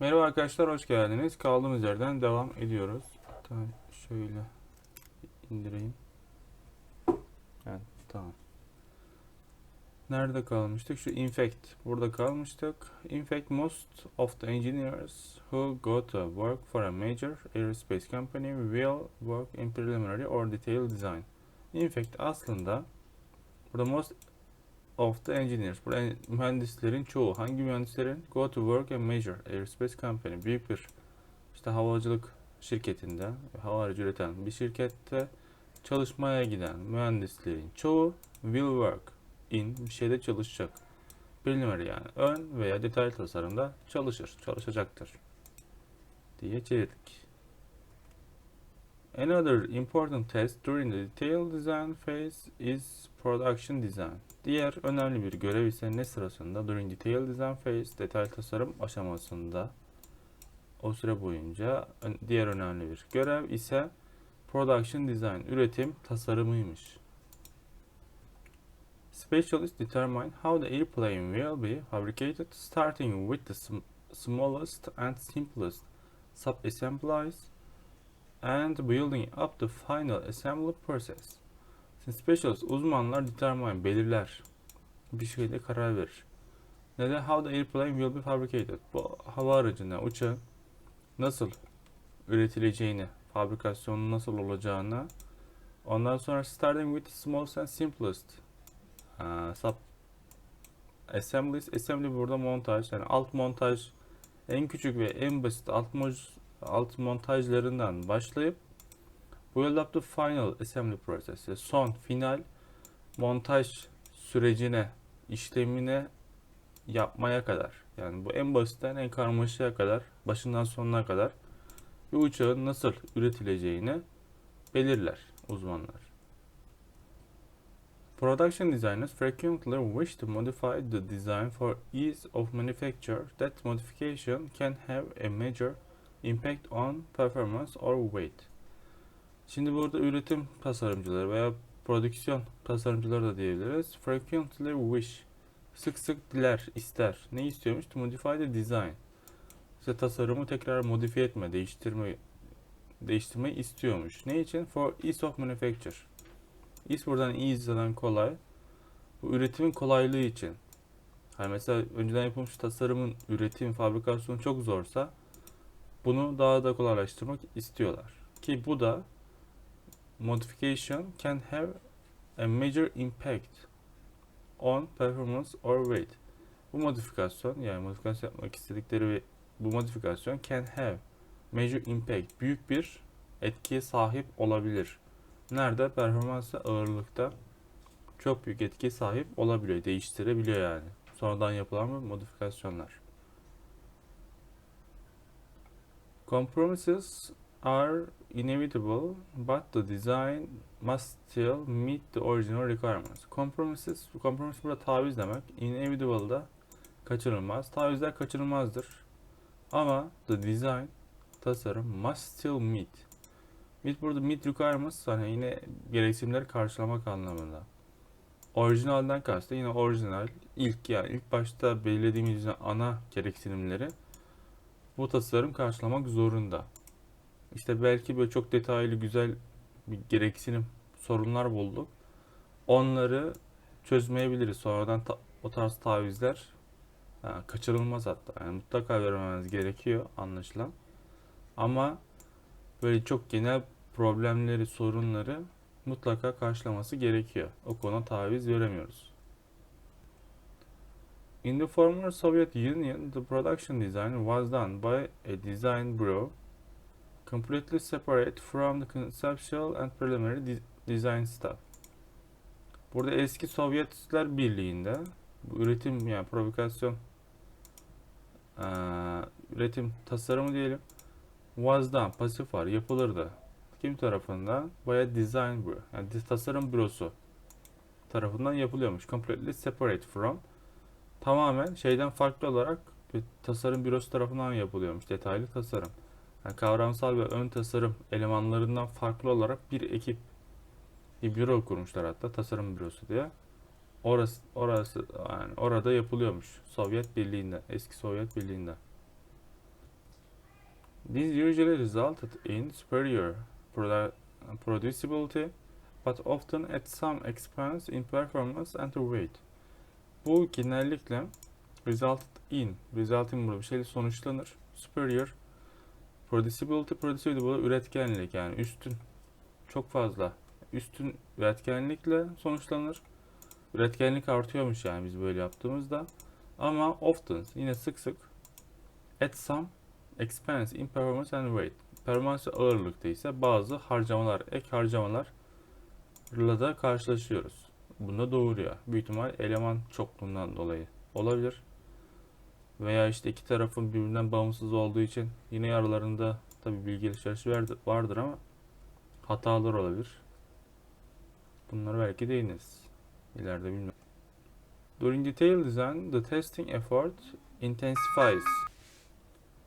Merhaba arkadaşlar, hoş geldiniz. Kaldığımız yerden devam ediyoruz. Tamam, şöyle indireyim. Evet, tamam. Nerede kalmıştık? Şu infect. Burada kalmıştık. In fact, most of the engineers who go to work for a major aerospace company will work in preliminary or detailed design. In fact, aslında burada most of the engineers. Burada en- mühendislerin çoğu. Hangi mühendislerin? Go to work a major aerospace company. Büyük bir işte havacılık şirketinde, hava aracı üreten bir şirkette çalışmaya giden mühendislerin çoğu will work in bir şeyde çalışacak. Preliminary yani ön veya detaylı tasarımda çalışır, çalışacaktır diye çevirdik. Another important test during the detail design phase is production design. Diğer önemli bir görev ise ne sırasında? During detail design phase, detay tasarım aşamasında o süre boyunca diğer önemli bir görev ise production design, üretim tasarımıymış. Specialists determine how the airplane will be fabricated starting with the sm- smallest and simplest sub-assemblies and building up the final assembly process. Şimdi specialist uzmanlar determine belirler. Bir şeyde karar verir. Neden? How the airplane will be fabricated. Bu hava aracına, uçağın nasıl üretileceğini, fabrikasyonun nasıl olacağını ondan sonra starting with the smallest and simplest uh, sub assemblies. Assembly burada montaj. Yani alt montaj en küçük ve en basit alt, alt montajlarından başlayıp Build up the final assembly process. Yani Son, final montaj sürecine, işlemine yapmaya kadar. Yani bu en basitten en karmaşaya kadar, başından sonuna kadar bir uçağın nasıl üretileceğini belirler uzmanlar. Production designers frequently wish to modify the design for ease of manufacture. That modification can have a major impact on performance or weight. Şimdi burada üretim tasarımcıları veya prodüksiyon tasarımcıları da diyebiliriz. Frequently wish. Sık sık diler, ister. Ne istiyormuş? To modify the design. İşte tasarımı tekrar modifiye etme, değiştirme, değiştirmeyi istiyormuş. Ne için? For ease of manufacture. Ease buradan easy'den kolay. Bu üretimin kolaylığı için. Hani mesela önceden yapılmış tasarımın üretim, fabrikasyonu çok zorsa bunu daha da kolaylaştırmak istiyorlar. Ki bu da modification can have a major impact on performance or weight. Bu modifikasyon yani modifikasyon yapmak istedikleri bu modifikasyon can have major impact büyük bir etkiye sahip olabilir. Nerede? Performans ve ağırlıkta çok büyük etkiye sahip olabiliyor. Değiştirebiliyor yani. Sonradan yapılan modifikasyonlar. Compromises are inevitable but the design must still meet the original requirements. Compromises, kompromis burada taviz demek. Inevitable da kaçınılmaz. Tavizler kaçınılmazdır. Ama the design, tasarım must still meet. Meet burada meet requirements hani yine gereksinimleri karşılamak anlamında. Orijinalden kastı yine orijinal ilk yani ilk başta belirlediğimiz ana gereksinimleri bu tasarım karşılamak zorunda. İşte belki böyle çok detaylı güzel bir gereksinim sorunlar bulduk. Onları çözmeyebiliriz. Sonradan ta- o tarz tavizler ha, kaçırılmaz hatta. Yani mutlaka vermemeniz gerekiyor anlaşılan. Ama böyle çok genel problemleri, sorunları mutlaka karşılaması gerekiyor. O konuda taviz veremiyoruz. In the former Soviet Union, the production design was done by a design bureau completely separate from the conceptual and preliminary de- design staff. Burada eski Sovyetler Birliği'nde bu üretim yani provokasyon eee, üretim tasarımı diyelim was done pasif var yapılırdı. Kim tarafından? Baya design bureau yani tasarım bürosu tarafından yapılıyormuş. Completely separate from tamamen şeyden farklı olarak bir tasarım bürosu tarafından yapılıyormuş detaylı tasarım. Yani kavramsal ve ön tasarım elemanlarından farklı olarak bir ekip, bir büro kurmuşlar hatta tasarım bürosu diye. Orası, orası yani orada yapılıyormuş Sovyet Birliği'nde, eski Sovyet Birliği'nde. This usually resulted in superior produ- producibility but often at some expense in performance and weight. Bu genellikle resulted in, resulting burada bir şeyle sonuçlanır. Superior producibility, da üretkenlik yani üstün, çok fazla üstün üretkenlikle sonuçlanır. Üretkenlik artıyormuş yani biz böyle yaptığımızda. Ama often yine sık sık at some expense in performance and weight. Performans ağırlıkta ise bazı harcamalar, ek harcamalarla da karşılaşıyoruz. Bunda doğuruyor. Büyük ihtimal eleman çokluğundan dolayı olabilir. Veya işte iki tarafın birbirinden bağımsız olduğu için yine aralarında tabi bilgi alışverişi vardır- ama hatalar olabilir. Bunları belki değiniriz. İleride bilmem. During detail design, the testing effort intensifies.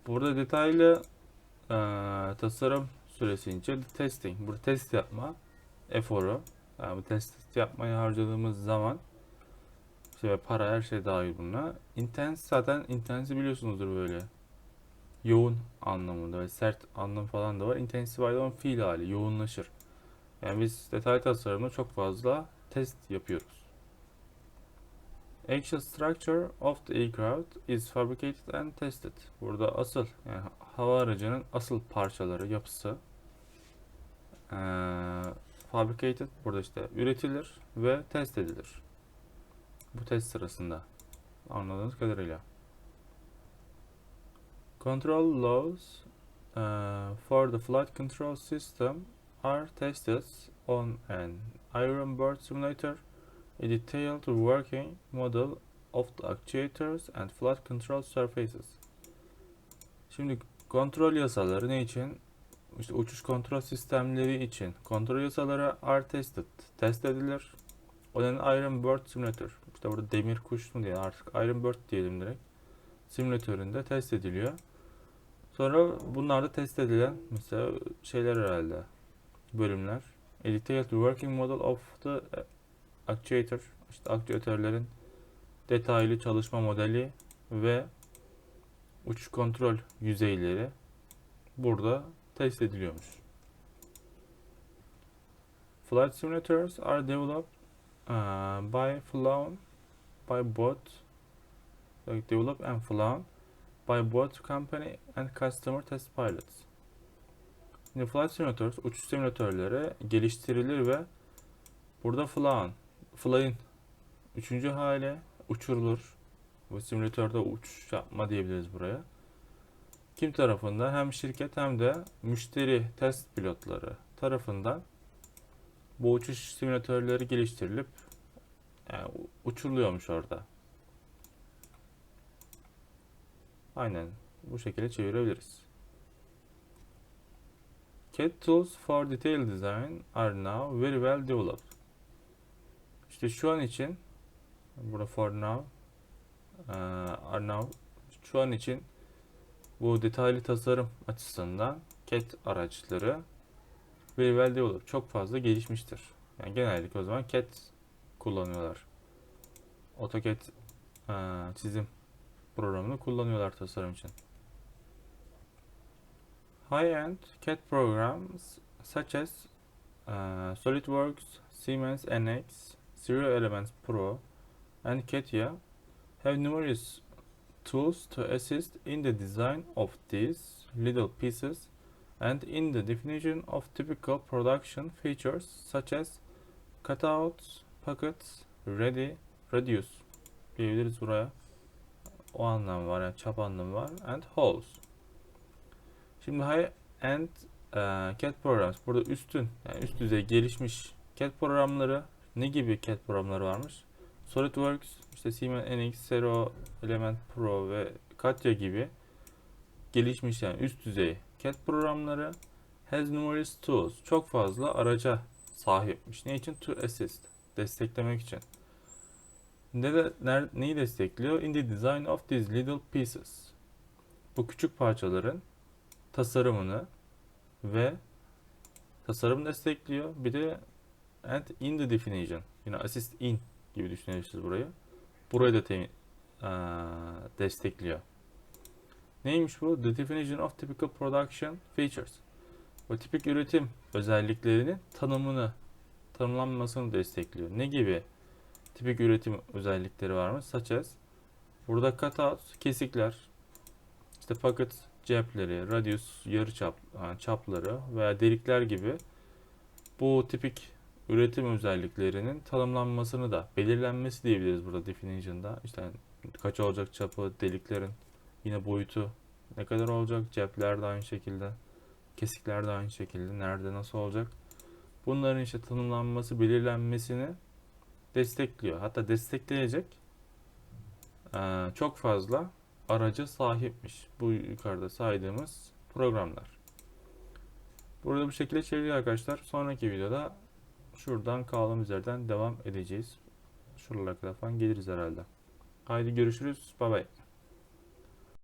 Burada detaylı eee, tasarım süresince testing, burada test yapma eforu, yani bu test yapmaya harcadığımız zaman işte para her şey dahil buna. Intense zaten intense biliyorsunuzdur böyle. Yoğun anlamında ve sert anlam falan da var. Intensify de onun fiil hali, yoğunlaşır. Yani biz detay tasarımda çok fazla test yapıyoruz. Actual structure of the aircraft is fabricated and tested. Burada asıl yani hava aracının asıl parçaları, yapısı eee, fabricated burada işte üretilir ve test edilir. Bu test sırasında anladığınız kadarıyla. Control laws uh, for the flight control system are tested on an Iron Bird simulator, a detailed working model of the actuators and flight control surfaces. Şimdi kontrol yasaları ne için? İşte uçuş kontrol sistemleri için kontrol yasaları are tested, test edilir. O nedenle Iron Bird Simulator. İşte burada demir kuş mu diye artık Iron Bird diyelim direkt. Simülatöründe test ediliyor. Sonra bunlar da test edilen mesela şeyler herhalde bölümler. A detailed working model of the actuator. İşte aktüatörlerin detaylı çalışma modeli ve uçuş kontrol yüzeyleri burada test ediliyormuş. Flight simulators are developed by flown by both like developed and flown by both company and customer test pilots. Şimdi flight simulators uçuş simülatörleri geliştirilir ve burada flown, fly'in üçüncü hali uçurulur. Bu simülatörde uçuş yapma diyebiliriz buraya. Kim tarafından hem şirket hem de müşteri test pilotları tarafından bu uçuş simülatörleri geliştirilip yani u- uçuruluyormuş orada. Aynen bu şekilde çevirebiliriz. CAD tools for detail design are now very well developed. İşte şu an için burada for now eee, are now şu an için bu detaylı tasarım açısından CAD araçları very well developed çok fazla gelişmiştir. Yani genellikle o zaman CAD kullanıyorlar. AutoCAD eee, çizim programını kullanıyorlar tasarım için. High-end CAD programs such as uh, SolidWorks, Siemens NX, Zero Elements Pro, and CATIA have numerous tools to assist in the design of these little pieces and in the definition of typical production features such as cutouts, pockets, ready, radius diyebiliriz buraya. O anlam var yani çap anlamı var and holes. Şimdi high end e, CAD programs burada üstün yani üst düzey gelişmiş CAD programları ne gibi CAD programları varmış? SolidWorks, işte Siemens NX, Zero Element Pro ve Katya gibi gelişmiş yani üst düzey CAD programları has numerous tools çok fazla araca sahipmiş. Ne için? To assist. Desteklemek için. Ne de, ner- neyi destekliyor? In the design of these little pieces. Bu küçük parçaların tasarımını ve tasarım destekliyor. Bir de and in the definition. Yine assist in gibi düşünebilirsiniz burayı. Burayı da temin, eee, destekliyor. Neymiş bu? The definition of typical production features. O tipik üretim özelliklerinin tanımını, tanımlanmasını destekliyor. Ne gibi tipik üretim özellikleri var mı? Such as burada cutout, kesikler, işte pocket cepleri, radius, yarı çap, yani çapları veya delikler gibi bu tipik üretim özelliklerinin tanımlanmasını da belirlenmesi diyebiliriz burada definition'da. İşte kaç olacak çapı, deliklerin yine boyutu ne kadar olacak, cepler de aynı şekilde, kesikler de aynı şekilde, nerede nasıl olacak. Bunların işte tanımlanması, belirlenmesini destekliyor. Hatta destekleyecek eee, çok fazla aracı sahipmiş. Bu yukarıda saydığımız programlar. Burada bu şekilde çeviriyor arkadaşlar. Sonraki videoda şuradan kaldığımız yerden devam edeceğiz. Şuralara kadar falan geliriz herhalde. Haydi görüşürüz. Bay bay.